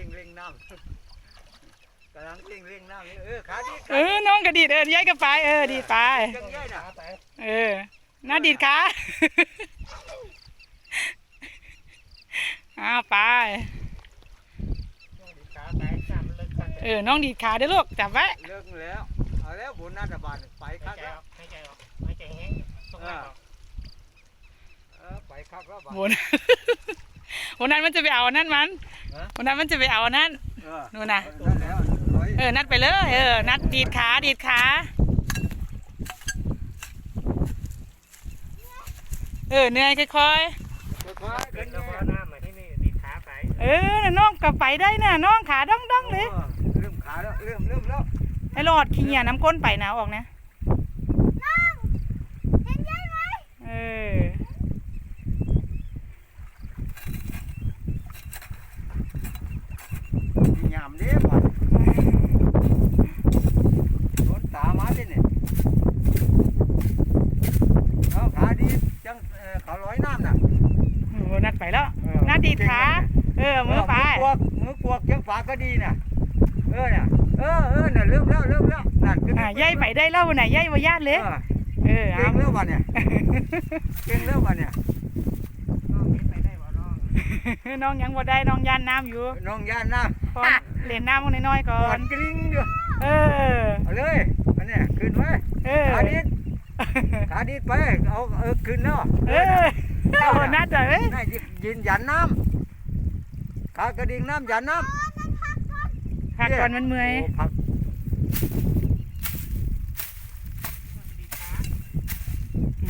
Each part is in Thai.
ร่งเร่งน้ำกำลังเร่งเร่งน้ำเออขาดีเออน้องก็ดีดเออย้ายก็ไปเออดีดไปจังย่อยนะเออน่าดีดขาอ้าวไปเออน้องดีดขาเด้ลูกจับไว้เลิกแล้วเอาแล้วบุญนาฏบาลไปหาคัยกใจแล้วออกหายใจออกหายใจแห้งตรงนั้นไปคักแล้วบาดโหนวันนั้นมันจะไปเอานั่นมัน วันนั้นมันจะไปเอาอันนั่นเออนู่นน่ะนั่นแล้วร้อยเออนัดไปเลยเออนัดดีดขาดีดขาเออเหนื่อยค่อยค่อยๆเดิเดินนกระแน่เพาะน้ำมาที่นี่ดีขาไปๆเออน่ะน้องก็ไปได้น่ะน้องขาด้องด้องๆเลยเออเริ่มขาแล้วเริ่มเริ่มแล้วไอ้หลอดขี้เหงียน้ำก้นไปนะออกนะเออ มียามเด้บาดโดนตามาดิเนี่ยเอาขาดีจังเออเขาร้อยน้ำน่ะ โอ้นัด ไปแล้วเออนัดดีดขาเออมือไปมือกวกมือกวกเชียงฝาก็ดีน่ะ เออเนี่ยเออเออเนี่ยเริ่มแล้วเริ่มแล้วนั่นขึ้นอะย่ายไปได้แล้วน่ะย่ายว่าญาติเลยออเออเก่เอางแล้ววันเนี่ยเก่งแล้ววันเนี่ยน้องนี้ไปได้บ่น้องน้องยังบ่ได้น้องย่านน้ำอยู่น้องย่านน้ก่อนเล่นน้ำน้อยๆำก่กออนดกลิ้งอยู่เออ เอาเลยอันเนี้ยขึ้นไว้เออขาดีดขาดีดไปเอาเออขึ้นแล้วเออ เอานัดเอ้ยน่ายืนยันน้ำขากระดิ่งน้ำยันน้ำพักก่อนมันเมื่อยโพักดีขา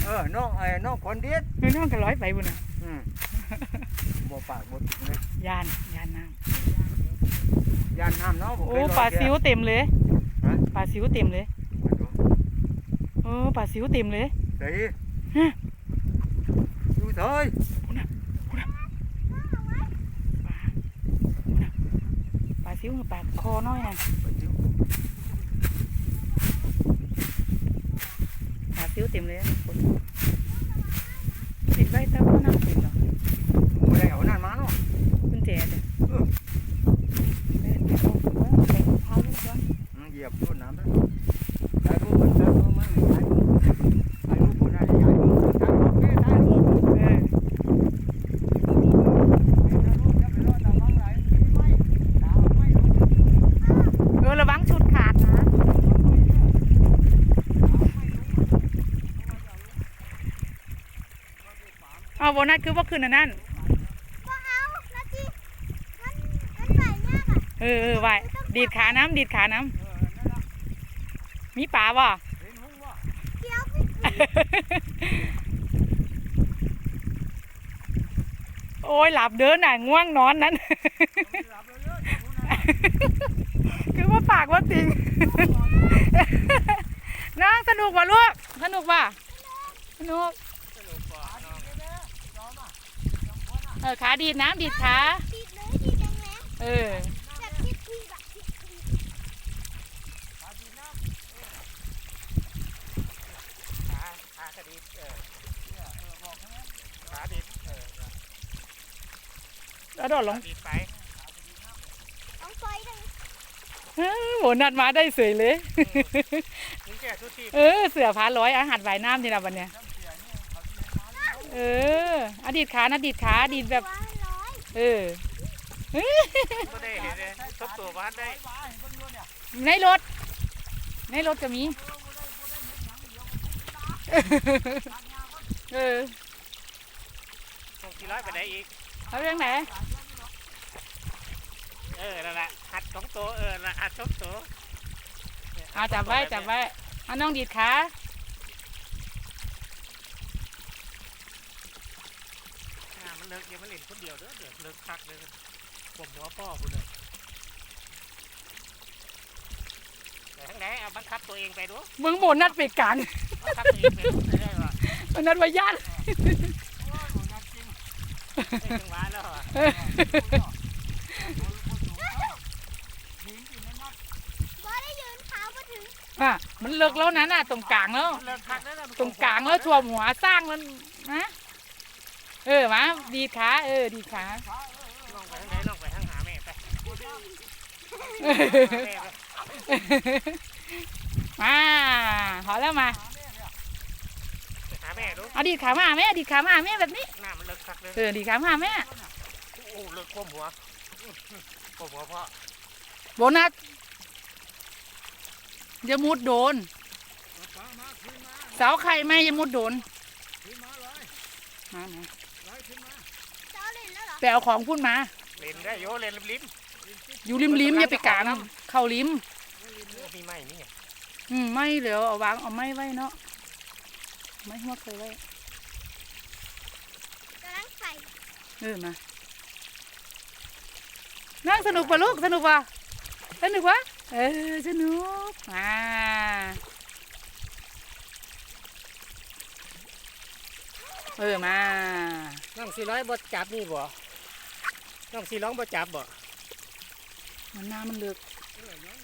เออน้องไอ้น้องคนดีดเออน้องก็ร้อยไปบุญน่ะอืมบ่ปากบ่ติงเลยย่านย่านน้ยันน้ำเนาะำบ่โอ้เคยลอยปลาเที่ซิยววเต็มเลยฮะปลาซิวเต็มเลยมาดูเออปลาซิวเต็มเลยเฮ้ย ฮะดูเถอยปลาซิวปลาคอน้อยน่ะ ไปดู ปลาซิวเต็มเลยอะคนติดไว้แต่ว่าน้ำเต็มหรอก บ่ได้เอานั่นมาเนาะ กุญแจเด้อ เออ เออเอาเอาเอาไปเท้าลูกก่อน อืมเหยียบต้นน้ำแล้วถ่ายรูปมันถ่ายรูปมันถ่ายรูปถ่ายรูปคนนั้นถ่ายรูปถ่ายรูปแม่ถ่ายรูป เออ เออระวังชุดขาดนะ เอาโบนัสคือว่าคืนอันนั้นเอานาทีมันมันใส่ยากอะเออเออไหวดีดขาน้ำดีดขาน้ำมีป่าบ่เดี๋ยวไปโอ้ยหลับเดินน่ะง่วงนอนนั้น คือว่าปากว่าติงน้องสนุกว่ะลูกสนุกว่ะสนุกว่าน้อง เออขาดีดน้ำดีดขาติดเลยติดแรงแรงเออแบบติดทีแบบติดทีขาขากระดิกเออขาดิบเออแล้วโดดลงขาดิบไปเอาไฟดังเออโหนัดมาได้สวยเลยนี่แก่ทุกทีเออเสือพาร้อยอาหารว่ายน้ำนี่นะวันเนี้ย เอออดีตขานะดีดขาดีดแบบว่าร้อยเออก็ได้เห็นเลยทบตัวบ้านได้ในรถ ในรถก็มี เออส่งกี่ร้อยไปได้อีกเอาเรื่องไหน เออ นั่นแหละหัดสองตัว เออนั่นหัดสองตัวเอาจับไว้ จับไว้เอาน้องดีดขา อ่ามัน เลิกเดี๋ยวมันเล่นคนเดียวเด้อเดี๋ยวเลิกพักเลยผมหัวพ่อคุณเลยแต่ทั้งไหนเอาบังคับตัวเองไปดูมึงโบนัดไปกลางบังคับตัวเองไปดูได้ป่ะโบนัดว่าญาติได้จังหวะแล้วอะบ่ได้ยืนเท้ามาถึงอะมันเลิกแล้วนั้นน่ะตรงกลางแล้ว เลิกพักแล้วนะตรงกลางแล้วท่วมหัวสร้างมันนะ เออมาดีดขาเออดีดขาลองไปทางไหนลองไปทางหาแม่ไปเอแม่เลยมาพอแล้วมาไปหาแม่ดูเอาดีดขามาแม่ดีดขามาแม่แบบนี้หน้ามันเลิกคักเลยเออดีดขามาแม่โอ้เลิกก้มหัวก้มหัวพ่อโบนัสอย่ามุดโดนฟ้ามาขึ้นมาเสาไข่ไม่อย่ามุดโดนขึ้นมาเลยมา ไปเอาของพุ่นมา เล่นได้โยเล่นลิ้มอยู่ริมริมอย่าไปกลางเข้าริมๆมีไหมนี่ไงอืมไม่เหลียวเอาวางเอาไม้ไว้เนาะไม้หัวเคยไว้กำลังใส่เออมานั่งสนุกปะลูกสนุกปะสนุกปะเออสนุกมาเออมาน้องสี่ร้อยบ่จับนี่บ่ น้องสี่ร้องบ่จับบ่มันน้ำมันเลือก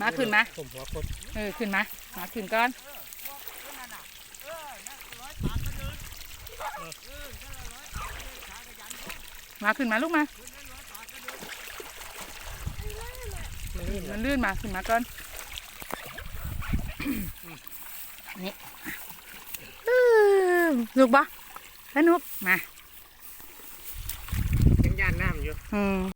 มาขึ้นมาผมหัวคนเออขึ้นมามาขึ้นก่อนขึ้นนั่นน่ะเออนั่นร้อยปากก็เดินเออเออถ้าร้อยปากก็เดินขาก็ยันขึ้นมาขึ้นมาลูกมาขึ้นนั่นร้อยปากก็เดินมันลื่นเหรมัอนลื่นมาขึ้นมาก่อนนี่อืมลูกปะสนุกมา ยั